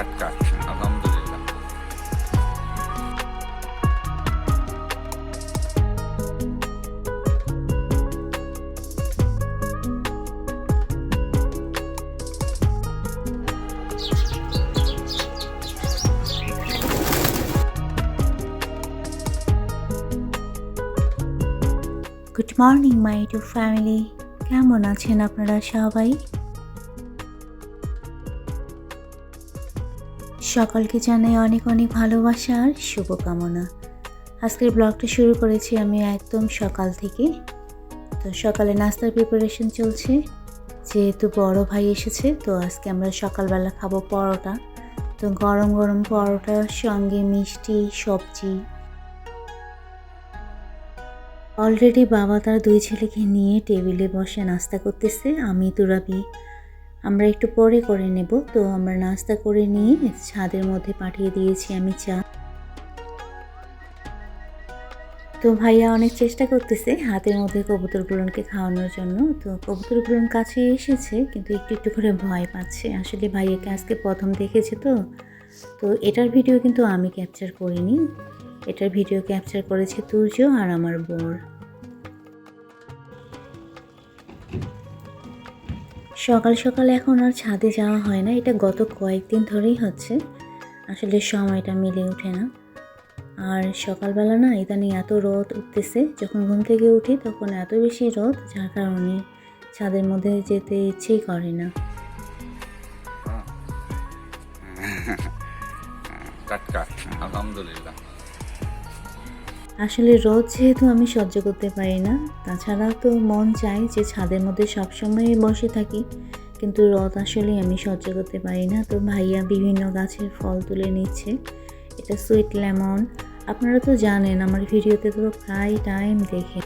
টাটকা আলহামদুলিল্লাহ। Good morning my to family কেমন আছেন আপনারা সবাই? সকলকে জানাই অনেক অনেক ভালোবাসা আর শুভকামনা। আজকের ব্লগটা শুরু করেছি আমি একদম সকাল থেকে। তো সকালে নাস্তার প্রিপারেশন চলছে। যেহেতু বড় ভাই এসেছে, তো আজকে আমরা সকালবেলা খাব পরোটা। তো গরম গরম পরোটার সঙ্গে মিষ্টি, সবজি। অলরেডি বাবা তার দুই ছেলেকে নিয়ে টেবিলে বসে নাস্তা করতেছে, আমি তুরাবি। আমরা একটু পরে করে নেব। তো আমরা নাস্তা করে নিয়ে ছাদের মধ্যে পাঠিয়ে দিয়েছি আমি চা। তো ভাইয়া অনেক চেষ্টা করতেছে হাতের মধ্যে কবুতরগুলোকে খাওয়ানোর জন্য। তো কবুতরগুলোর কাছে এসেছে, কিন্তু একটু একটু করে ভয় পাচ্ছে। আসলে ভাইয়াকে আজকে প্রথম দেখেছে তো। তো এটার ভিডিও কিন্তু আমি ক্যাপচার করিনি। এটার ভিডিও ক্যাপচার করেছে তুর্য আর আমার বর সকাল সকাল এখন আর ছাদে যাওয়া হয় না। এটা গত কয়েকদিন ধরেই হচ্ছে। আসলে সময়টা মিলে ওঠে না। আর সকালবেলা না ইদানিং এত রোদ উঠতেছে, যখন ঘুম থেকে উঠি তখন এত বেশি রোদ, যার কারণে ছাদের মধ্যে যেতে ইচ্ছেই করে না। টাটকা, আলহামদুলিল্লাহ। আসলে রোদ যেহেতু আমি সহ্য করতে পারি না, তাছাড়া তো মন চাই যে ছাদের মধ্যে সবসময় বসে থাকি। কিন্তু রোদ আসলে আমি সহ্য করতে পারি না। তো ভাইয়া বিভিন্ন গাছের ফল তুলে নিচ্ছে। এটা সুইট লেমন। আপনারা তো জানেন, আমার ভিডিওতে তো প্রায় টাইম দেখে।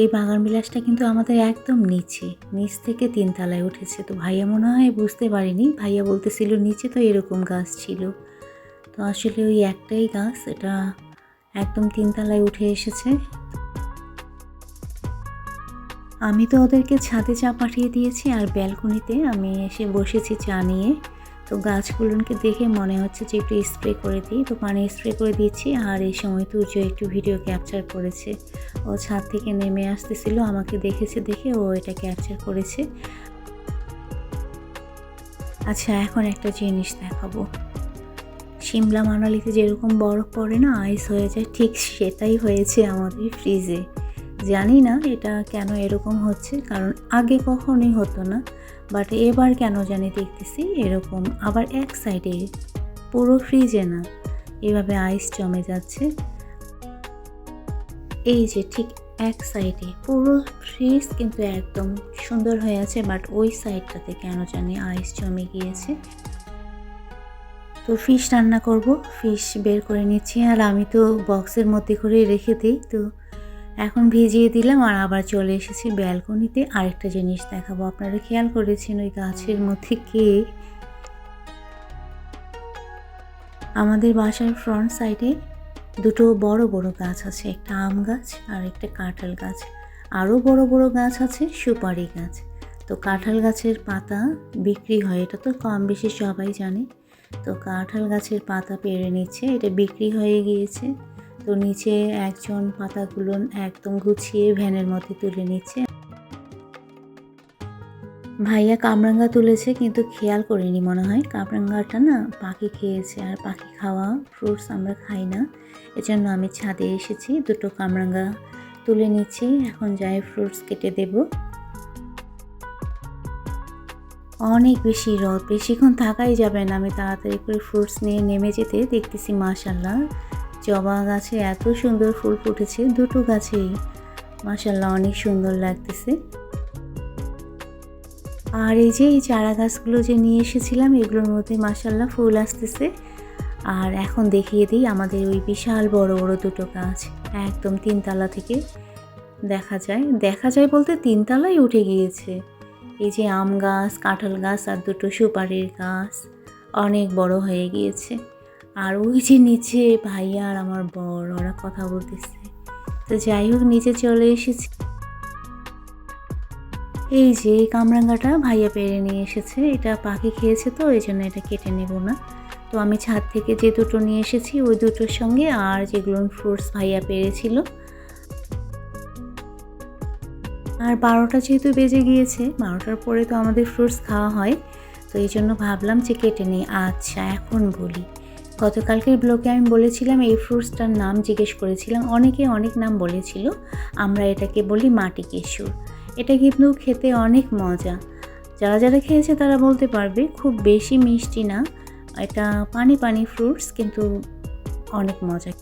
এই বাগান বিলাসটা কিন্তু আমাদের একদম নিচে, নিচ থেকে তিনতলায় উঠেছে। তো ভাইয়া মনে হয় বুঝতে পারিনি। ভাইয়া বলতেছিল, নিচে তো এরকম গাছ ছিল। আসলে ওই একটাই গাছ, এটা একদম তিনতলায় উঠে এসেছে। আমি তো ওদেরকে ছাদে চা পাঠিয়ে দিয়েছি আর ব্যালকনিতে আমি এসে বসেছি চা নিয়ে। তো গাছগুলোকে দেখে মনে হচ্ছে যে একটু স্প্রে করে দিই। তো পানি স্প্রে করে দিচ্ছি আর এই সময় তুর্য একটু ভিডিও ক্যাপচার করেছে। ও ছাদ থেকে নেমে আসতেছিল, আমাকে দেখেছে, দেখে ও এটা ক্যাপচার করেছে। আচ্ছা এখন একটা জিনিস দেখাবো। সিমলা মানালিতে যেরকম বরফ পড়ে না আইস হয়ে যায়, ঠিক সেটাই হয়েছে আমাদের ফ্রিজে জানি না এটা কেন এরকম হচ্ছে, কারণ আগে কখনোই হতো না বাট এবার কেন জানি দেখতেছি এরকম, আবার এক সাইডে পুরো ফ্রিজে না, এভাবে আইস জমে যাচ্ছে। এই যে ঠিক এক সাইডে পুরো ফ্রিজ কিন্তু একদম সুন্দর হয়ে আছে বাট ওই সাইডটাতে কেন জানি আইস জমে গিয়েছে। তো ফিশ রান্না করব। ফিশ বের করে নিচ্ছি আর আমি তো বক্সের মধ্যে করে রেখে দিই। তো এখন ভিজিয়ে দিলাম আর আবার চলে এসেছি ব্যালকনিতে আরেকটা জিনিস দেখাবো। আপনারা খেয়াল করেছেন ওই গাছের মধ্যে কে? আমাদের বাসার ফ্রন্ট সাইডে দুটো বড় বড় গাছ আছে। একটা আম গাছ আর একটা কাঁঠাল গাছ। আরও বড় বড় গাছ আছে, সুপারি গাছ। তো কাঁঠাল গাছের পাতা বিক্রি হয়। এটা তো কম বেশি সবাই জানে। তো কাঁঠাল গাছের পাতা পেরে নিচ্ছে, এটা বিক্রি হয়ে গিয়েছে। তো নিচে একজন পাতাগুলো একদম গুছিয়ে ভ্যানের মধ্যে তুলে নিচ্ছে। ভাইয়া কামরাঙ্গা তুলেছে, কিন্তু খেয়াল করিনি মনে হয়। কামরাঙ্গাটা না পাখি খেয়েছে, আর পাখি খাওয়া ফ্রুটস আমরা খাই না। এজন্য আমি ছাদে এসেছি, দুটো কামরাঙ্গা তুলে নিচ্ছি। এখন যাই ফ্রুটস কেটে দেবো। অনেক বেশি রোদ, বেশিক্ষণ থাকাই যাবে না। আমি তাড়াতাড়ি করে ফ্রুটস নিয়ে নেমে যেতে দেখতেছি মাশাল্লাহ জবা গাছে এত সুন্দর ফুল ফুটেছে, দুটো গাছেই। মাশাল্লাহ অনেক সুন্দর লাগতেছে। আর এই যে এই চারা গাছগুলো যে নিয়ে এসেছিলাম, এগুলোর মধ্যে মাশাল্লাহ ফুল আসতেছে। আর এখন দেখিয়ে দিই আমাদের ওই বিশাল বড় বড় দুটো গাছ, একদম তিনতলা থেকে। দেখা যায় দেখা যায় বলতে তিনতলাই উঠে গিয়েছে। এই যে আম গাছ, কাঁঠাল গাছ আর দুটো সুপারির গাছ অনেক বড় হয়ে গিয়েছে। আর ওই যে নিচে ভাইয়া আর আমার বর, ওরা কথা বলতেছে। তো যাই হোক, নিচে চলে এসেছি। এই যে কামরাঙ্গাটা ভাইয়া পেরে নিয়ে এসেছে। এটা পাখি খেয়েছে তো, এই জন্য এটা কেটে নেব না। তো আমি ছাদ থেকে যে দুটো নিয়ে এসেছি, ওই দুটোর সঙ্গে আর যেগুলো ফ্রুটস ভাইয়া পেরেছিল আর বারোটা যেহেতু বেজে গিয়েছে, বারোটার পরে তো আমাদের ফ্রুটস খাওয়া হয়, তো এই জন্য ভাবলাম যে কেটে নিই। আচ্ছা এখন বলি। গতকালকের ব্লগে আমি বলেছিলাম এই ফ্রুটসটার নাম জিজ্ঞেস করেছিলাম, অনেকে অনেক নাম বলেছিল, আমরা এটাকে বলি মাটি কেশুর। এটা কিন্তু খেতে অনেক মজা। যারা যারা খেয়েছে তারা বলতে পারবে, খুব বেশি মিষ্টি না, এটা পানি পানি ফ্রুটস কিন্তু অনেক মজা।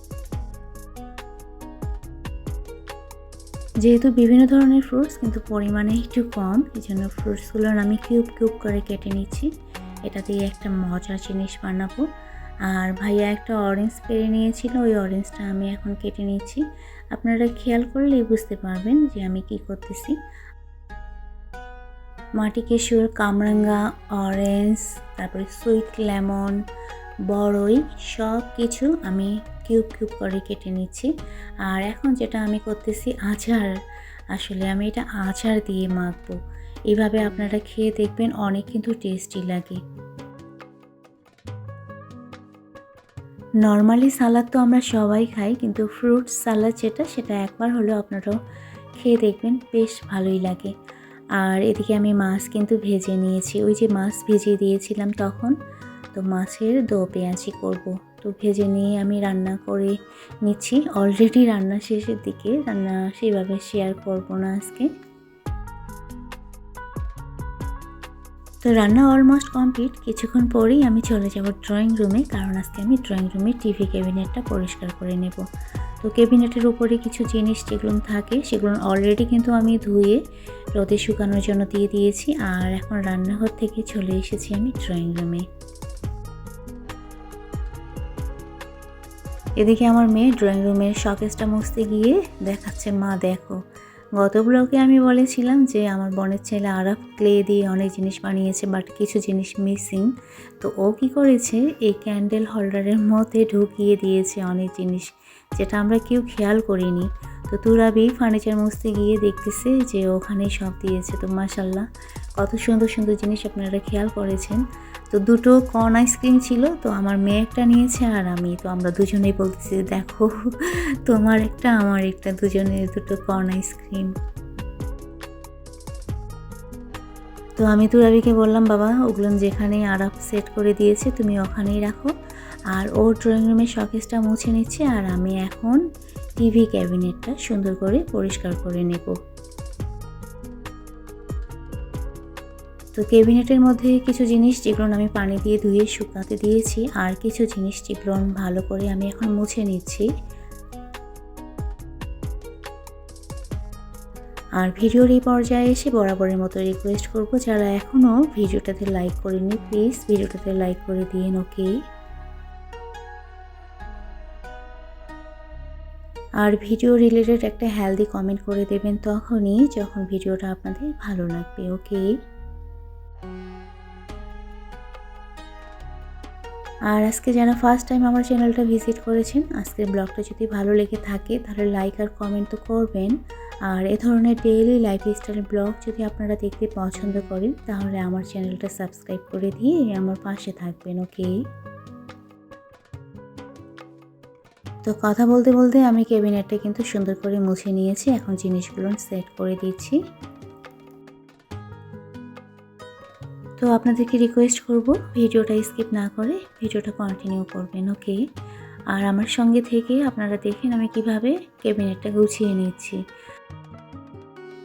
যেহেতু বিভিন্ন ধরনের ফ্রুটস কিন্তু পরিমাণে একটু কম এই জন্য ফ্রুটসগুলোর আমি কিউব কিউব করে কেটে নিচ্ছি। এটা দিয়ে একটা মজার জিনিস বানাবো। আর ভাইয়া একটা অরেঞ্জ পেরে নিয়েছিল, ওই অরেঞ্জটা আমি এখন কেটে নিচ্ছি। আপনারা খেয়াল করলেই বুঝতে পারবেন যে আমি কি করতেছি। মাটি কেশুর, কামরাঙ্গা অরেঞ্জ তারপরে সুইট লেমন বড়ই সব কিছু আমি কিউব কিউব করে কেটে নিচ্ছি। আর এখন যেটা আমি করতেছি আচার। আসলে আমি এটা আচার দিয়ে মাখবো। এভাবে আপনারা খেয়ে দেখবেন অনেক কিন্তু টেস্টি লাগে। নর্মালি সালাদ তো আমরা সবাই খাই, কিন্তু ফ্রুট সালাদ যেটা, সেটা একবার হলেও আপনারাও খেয়ে দেখবেন, বেশ ভালোই লাগে। আর এদিকে আমি মাছ কিন্তু ভেজে নিয়েছি। ওই যে মাছ ভেজে দিয়েছিলাম তখন, তো মাছের দো পেঁয়াজি করব। তো ভেজে নিয়ে আমি রান্না করে নিচ্ছি। অলরেডি রান্না শেষের দিকে, রান্না সেইভাবে শেয়ার করব না আজকে। তো রান্না অলমোস্ট কমপ্লিট কিছুক্ষণ পরেই আমি চলে যাব ড্রয়িং রুমে কারণ আজকে আমি ড্রয়িং রুমে টিভি ক্যাবিনেটটা পরিষ্কার করে নেব। তো ক্যাবিনেটের উপরে কিছু জিনিস যেগুলো থাকে, সেগুলো অলরেডি কিন্তু আমি ধুয়ে রোদে শুকানোর জন্য দিয়ে দিয়েছি। আর এখন রান্নাঘর থেকে চলে এসেছি আমি ড্রয়িং রুমে এদিকে আমার মেয়ে ড্রয়িং রুমের শকেসটা মুছতে গিয়ে দেখাচ্ছে, মা, দেখো। গত ব্লগে আমি বলেছিলাম যে আমার বোনের ছেলে আরব ক্লে দিয়ে অনেক জিনিস বানিয়েছে বাট কিছু জিনিস মিসিং তো ও কি করেছে? এই ক্যান্ডেল হোল্ডারের মধ্যে ঢুকিয়ে দিয়েছে অনেক জিনিস, যেটা আমরা কেউ খেয়াল করিনি। তো তুরাবি ফার্নিচার মুছতে গিয়ে দেখতেছে যে ওখানে সব দিয়েছে, তো মাসাল্লাহ কত সুন্দর সুন্দর জিনিস আপনারা খেয়াল করেছেন। তো দুটো কর্ন আইসক্রিম ছিল, তো আমার মেয়ে একটা নিয়েছে আর আমি, তো আমরা দুজনেই বলতেছি, দেখো, তোমার একটা, আমার একটা, দুজনের দুটো কর্ন আইসক্রিম তো আমি তুরাবিকে বললাম, বাবা, ওগুলো যেখানে আরাপ সেট করে দিয়েছে, তুমি ওখানেই রাখো। আর ও ড্রয়িং রুমের শকেসটা মুছে নিচ্ছে, আর আমি এখন টিভি ক্যাবিনেটটা সুন্দর করে পরিষ্কার করে নেব। তো ক্যাবিনেটের মধ্যে কিছু জিনিস যেগুলো আমি পানি দিয়ে ধুয়ে শুকাতে দিয়েছি আর কিছু জিনিস যেগুলো ভালো করে আমি এখন মুছে নিচ্ছি। আর ভিডিওর এই পর্যায়ে এসে বরাবরের মতো রিকোয়েস্ট করব, যারা এখনও ভিডিওটাতে লাইক করেনি প্লিজ ভিডিওটাতে লাইক করে দিন ওকে আর ভিডিও রিলেটেড একটা হেলদি কমেন্ট করে দেবেন তখনই, যখন ভিডিওটা আপনাদের ভালো লাগবে ওকে আর আজকে যারা ফার্স্ট টাইম আমার চ্যানেলটা ভিজিট করেছেন, আজকের ব্লগটা যদি ভালো লেগে থাকে, তাহলে লাইক আর কমেন্ট তো করবেন। আর এ ধরনের ডেইলি লাইফ লাইফস্টাইল ব্লগ যদি আপনারা দেখতে পছন্দ করেন, তাহলে আমার চ্যানেলটা সাবস্ক্রাইব করে দিয়ে আমার পাশে থাকবেন ওকে তো কথা বলতে বলতে আমি ক্যাবিনেটটা কিন্তু সুন্দর করে মুছে নিয়েছি, এখন জিনিসগুলো সেট করে দিচ্ছি। তো আপনাদেরকে রিকোয়েস্ট করব ভিডিওটা স্কিপ না করে ভিডিওটা কন্টিনিউ করবেন ওকে আর আমার সঙ্গে থেকে আপনারা দেখেন আমি কীভাবে ক্যাবিনেটটা গুছিয়ে নিচ্ছি।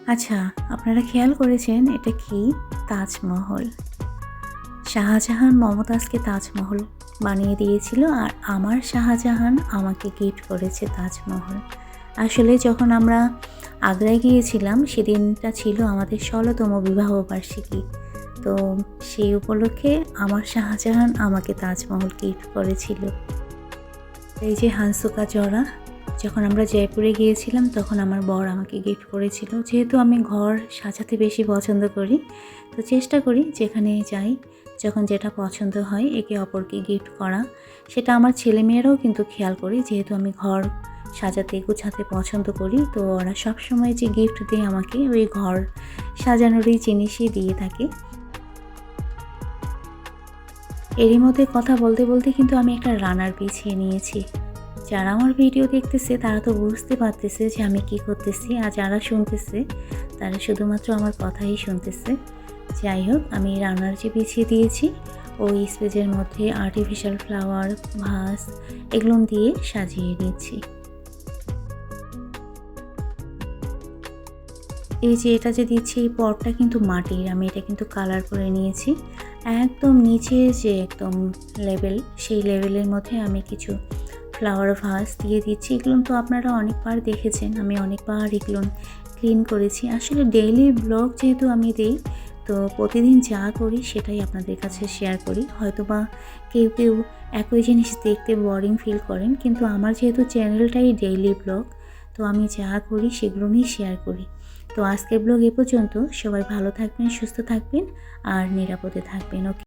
আচ্ছা আপনারা খেয়াল করেছেন এটা কি? তাজমহল। শাহজাহান মমতাজকে তাজমহল বানিয়ে দিয়েছিল আর আমার শাহজাহান আমাকে গিফট করেছে তাজমহল। আসলে যখন আমরা আগ্রায় গিয়েছিলাম, সেদিনটা ছিল আমাদের ষোলোতম বিবাহ বার্ষিকী তো সেই উপলক্ষে আমার শাহজাহান আমাকে তাজমহল গিফট করেছিল। এই যে হানসুকা জরা, যখন আমরা জয়পুরে গিয়েছিলাম তখন আমার বর আমাকে গিফট করেছিল। যেহেতু আমি ঘর সাজাতে বেশি পছন্দ করি, তো চেষ্টা করি যেখানে যাই, যখন যেটা পছন্দ হয় একে অপরকে গিফট করা। সেটা আমার ছেলে মেয়েরাও কিন্তু খেয়াল করি, যেহেতু আমি ঘর সাজাতে, গুছাতে পছন্দ করি, তো ওরা সবসময় যে গিফট দেয় আমাকে, ওই ঘর সাজানোরই জিনিসই দিয়ে থাকে। এরই মধ্যে কথা বলতে বলতে কিন্তু আমি একটা রানার পিছিয়ে নিয়েছি। যারা আমার ভিডিও দেখতেছে তারা তো বুঝতে পারতেছে যে আমি কি করতেছি, আর যারা শুনতেছে তারা শুধুমাত্র আমার কথাই শুনতেছে। যাই হোক, আমি রানার যে পিছিয়ে দিয়েছি, ওই স্পেজের মধ্যে আর্টিফিশিয়াল ফ্লাওয়ার ভাস এগুলো দিয়ে সাজিয়ে নিচ্ছি। এই যে এটা যে দিচ্ছি, এই পটটা কিন্তু মাটির, আমি এটা কিন্তু কালার করে নিয়েছি। একদম নিচে যে একদম লেভেল সেই লেভেলের মধ্যে আমি কিছু ফ্লাওয়ার ভাস দিয়ে দিচ্ছি। এগুলো তো আপনারা অনেকবার দেখেছেন, আমি অনেকবার এগুলো ক্লিন করেছি। আসলে ডেইলি ব্লগ যেহেতু আমি দিই, তো প্রতিদিন যা করি সেটাই আপনাদের কাছে শেয়ার করি। হয়তোবা কেউ কেউ একই জিনিস দেখতে বোরিং ফিল করেন, কিন্তু আমার যেহেতু চ্যানেলটাই ডেইলি ব্লগ তো আমি যা করি সেগুলো নিয়েই শেয়ার করি। তো আজকের ব্লগ এ পর্যন্ত সবাই ভালো থাকবেন সুস্থ থাকবেন আর নিরাপদে থাকবেন ওকে?